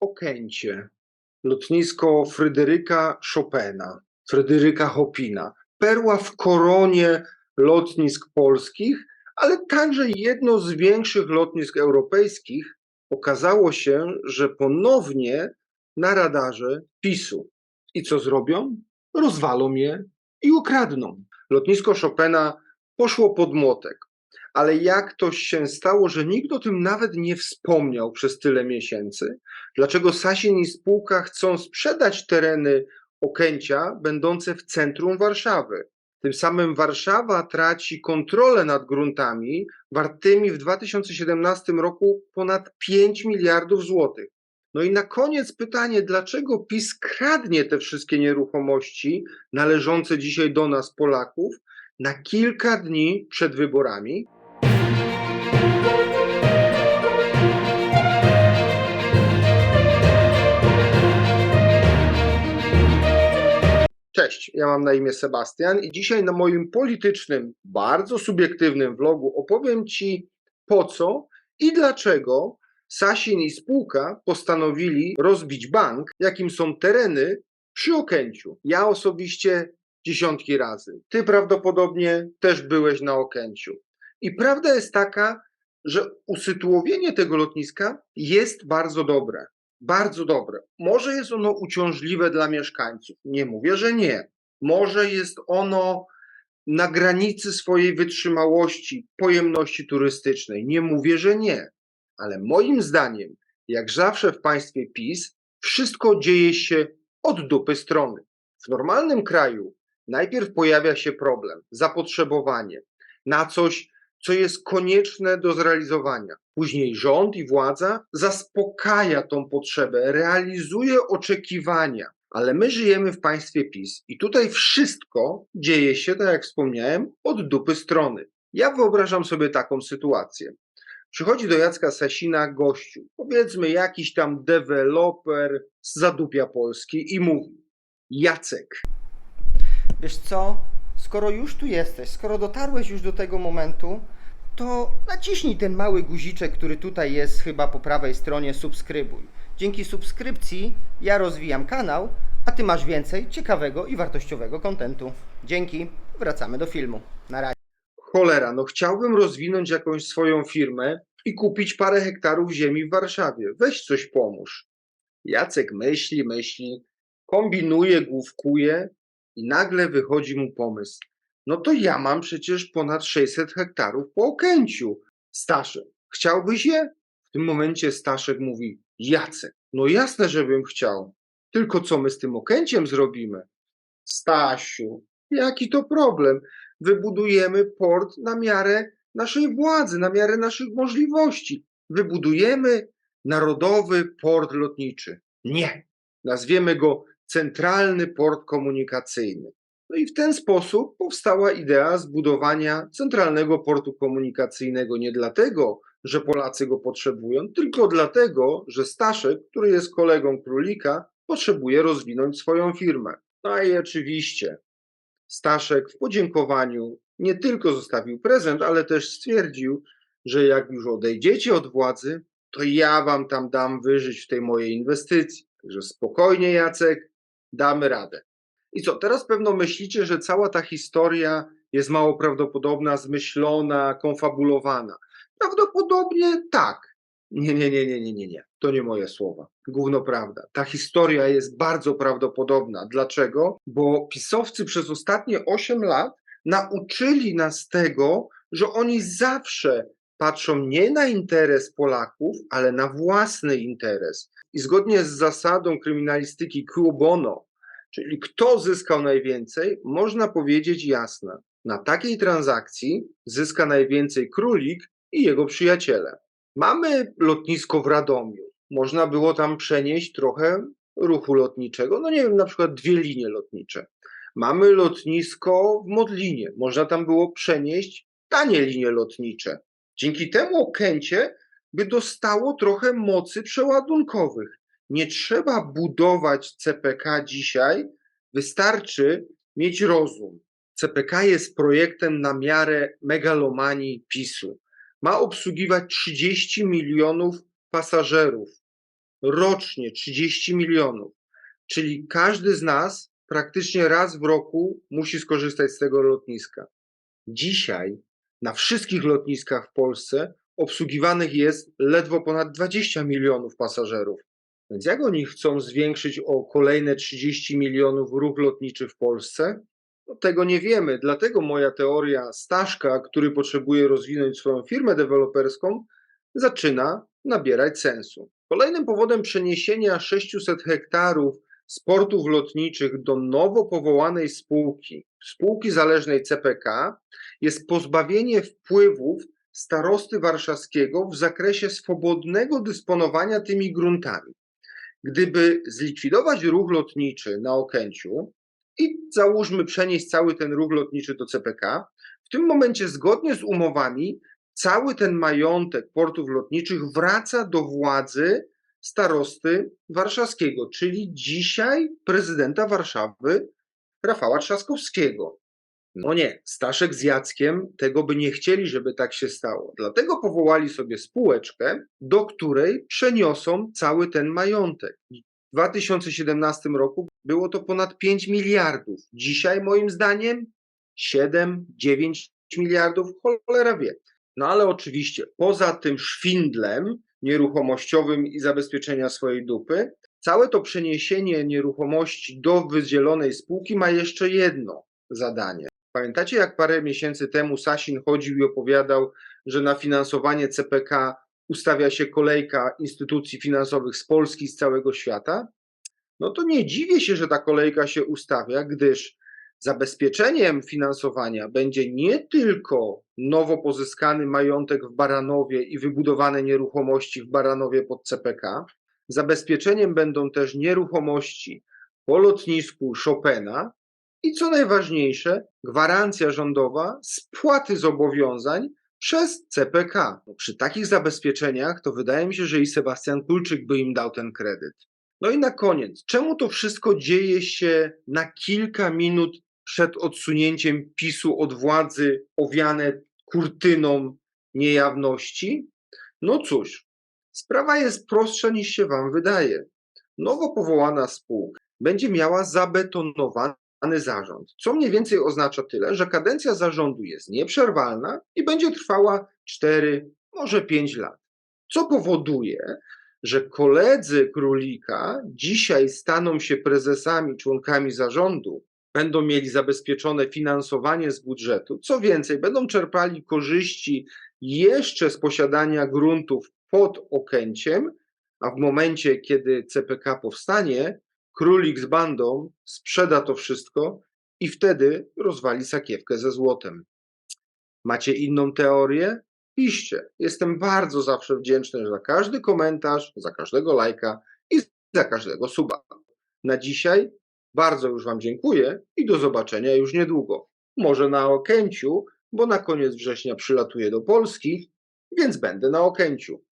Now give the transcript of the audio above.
Okęcie. Lotnisko Fryderyka Chopina, Fryderyka Chopina. Perła w koronie lotnisk polskich, ale także jedno z większych lotnisk europejskich. Okazało się, że ponownie na radarze PiSu. I co zrobią? Rozwalą je i ukradną. Lotnisko Chopina poszło pod młotek. Ale jak to się stało, że nikt o tym nawet nie wspomniał przez tyle miesięcy? Dlaczego Sasin i spółka chcą sprzedać tereny Okęcia będące w centrum Warszawy? Tym samym Warszawa traci kontrolę nad gruntami wartymi w 2017 roku ponad 5 miliardów złotych. No i na koniec pytanie, dlaczego PiS kradnie te wszystkie nieruchomości należące dzisiaj do nas, Polaków, na kilka dni przed wyborami? Cześć, ja mam na imię Sebastian i dzisiaj na moim politycznym, bardzo subiektywnym vlogu opowiem Ci po co i dlaczego Sasin i spółka postanowili rozbić bank, jakim są tereny przy Okęciu. Ja osobiście dziesiątki razy. Ty prawdopodobnie też byłeś na Okęciu. I prawda jest taka, że usytuowienie tego lotniska jest bardzo dobre. Bardzo dobre. Może jest ono uciążliwe dla mieszkańców. Nie mówię, że nie. Może jest ono na granicy swojej wytrzymałości, pojemności turystycznej. Nie mówię, że nie. Ale moim zdaniem, jak zawsze w państwie PiS, wszystko dzieje się od dupy strony. W normalnym kraju najpierw pojawia się problem, zapotrzebowanie na coś, co jest konieczne do zrealizowania. Później rząd i władza zaspokaja tą potrzebę, realizuje oczekiwania. Ale my żyjemy w państwie PiS i tutaj wszystko dzieje się, tak jak wspomniałem, od dupy strony. Ja wyobrażam sobie taką sytuację. Przychodzi do Jacka Sasina gościu, powiedzmy jakiś tam deweloper z zadupia Polski i mówi: Jacek, Wiesz co? Skoro już tu jesteś, skoro dotarłeś już do tego momentu, to naciśnij ten mały guziczek, który tutaj jest chyba po prawej stronie subskrybuj. Dzięki subskrypcji ja rozwijam kanał, a ty masz więcej ciekawego i wartościowego kontentu. Dzięki. Wracamy do filmu. Na razie. cholera, no chciałbym rozwinąć jakąś swoją firmę i kupić parę hektarów ziemi w Warszawie. Weź coś pomóż. Jacek myśli, myśli, kombinuje, główkuje i nagle wychodzi mu pomysł. No to ja mam przecież ponad 600 hektarów po Okęciu. Staszek, chciałbyś je? W tym momencie Staszek mówi, Jacek, no jasne, żebym chciał. Tylko co my z tym Okęciem zrobimy? Stasiu, jaki to problem? Wybudujemy port na miarę naszej władzy, na miarę naszych możliwości. Wybudujemy Narodowy Port Lotniczy. Nie. Nazwiemy go Centralny Port Komunikacyjny. No i w ten sposób powstała idea zbudowania centralnego portu komunikacyjnego nie dlatego, że Polacy go potrzebują, tylko dlatego, że Staszek, który jest kolegą królika, potrzebuje rozwinąć swoją firmę. No i oczywiście Staszek w podziękowaniu nie tylko zostawił prezent, ale też stwierdził, że jak już odejdziecie od władzy, to ja wam tam dam wyżyć w tej mojej inwestycji. Także spokojnie, Jacek, damy radę. I co, teraz pewno myślicie, że cała ta historia jest mało prawdopodobna, zmyślona, konfabulowana. Prawdopodobnie tak. Nie, nie, nie, nie, nie, nie, nie. To nie moje słowa. Gówno prawda. Ta historia jest bardzo prawdopodobna. Dlaczego? Bo pisowcy przez ostatnie 8 lat nauczyli nas tego, że oni zawsze patrzą nie na interes Polaków, ale na własny interes. I zgodnie z zasadą kryminalistyki quo bono, czyli kto zyskał najwięcej, można powiedzieć jasno. Na takiej transakcji zyska najwięcej królik i jego przyjaciele. Mamy lotnisko w Radomiu. Można było tam przenieść trochę ruchu lotniczego, no nie wiem, na przykład dwie linie lotnicze. Mamy lotnisko w Modlinie. Można tam było przenieść tanie linie lotnicze. Dzięki temu Okęcie by dostało trochę mocy przeładunkowych. Nie trzeba budować CPK dzisiaj, wystarczy mieć rozum. CPK jest projektem na miarę megalomanii PiSu. Ma obsługiwać 30 milionów pasażerów. rocznie 30 milionów. Czyli każdy z nas praktycznie raz w roku musi skorzystać z tego lotniska. Dzisiaj na wszystkich lotniskach w Polsce obsługiwanych jest ledwo ponad 20 milionów pasażerów. Więc jak oni chcą zwiększyć o kolejne 30 milionów ruch lotniczy w Polsce? No tego nie wiemy. Dlatego moja teoria Staszka, który potrzebuje rozwinąć swoją firmę deweloperską, zaczyna nabierać sensu. Kolejnym powodem przeniesienia 600 hektarów z portów lotniczych do nowo powołanej spółki, spółki zależnej CPK, jest pozbawienie wpływów starosty warszawskiego w zakresie swobodnego dysponowania tymi gruntami. Gdyby zlikwidować ruch lotniczy na Okęciu i załóżmy przenieść cały ten ruch lotniczy do CPK, w tym momencie zgodnie z umowami cały ten majątek portów lotniczych wraca do władzy starosty warszawskiego, czyli dzisiaj prezydenta Warszawy Rafała Trzaskowskiego. No nie, Staszek z Jackiem tego by nie chcieli, żeby tak się stało. Dlatego powołali sobie spółeczkę, do której przeniosą cały ten majątek. W 2017 roku było to ponad 5 miliardów. Dzisiaj, moim zdaniem, 7, 9 miliardów, cholera wie. No ale oczywiście, poza tym szwindlem nieruchomościowym i zabezpieczenia swojej dupy, całe to przeniesienie nieruchomości do wydzielonej spółki ma jeszcze jedno zadanie. Pamiętacie, jak parę miesięcy temu Sasin chodził i opowiadał, że na finansowanie CPK ustawia się kolejka instytucji finansowych z Polski, z całego świata? No to nie dziwię się, że ta kolejka się ustawia, gdyż zabezpieczeniem finansowania będzie nie tylko nowo pozyskany majątek w Baranowie i wybudowane nieruchomości w Baranowie pod CPK, zabezpieczeniem będą też nieruchomości po lotnisku Chopina, i co najważniejsze, gwarancja rządowa spłaty zobowiązań przez CPK. No, przy takich zabezpieczeniach to wydaje mi się, że i Sebastian Kulczyk by im dał ten kredyt. No i na koniec, czemu to wszystko dzieje się na kilka minut przed odsunięciem PiSu od władzy, owiane kurtyną niejawności? No cóż, sprawa jest prostsza niż się Wam wydaje. Nowo powołana spółka będzie miała zabetonowany zarząd, co mniej więcej oznacza tyle, że kadencja zarządu jest nieprzerwalna i będzie trwała 4, może 5 lat. Co powoduje, że koledzy królika dzisiaj staną się prezesami, członkami zarządu, będą mieli zabezpieczone finansowanie z budżetu. Co więcej, będą czerpali korzyści jeszcze z posiadania gruntów pod Okęciem, a w momencie, kiedy CPK powstanie, królik z bandą sprzeda to wszystko i wtedy rozwali sakiewkę ze złotem. Macie inną teorię? Piszcie. Jestem bardzo zawsze wdzięczny za każdy komentarz, za każdego lajka i za każdego suba. Na dzisiaj bardzo już Wam dziękuję i do zobaczenia już niedługo. Może na Okęciu, bo na koniec września przylatuję do Polski, więc będę na Okęciu.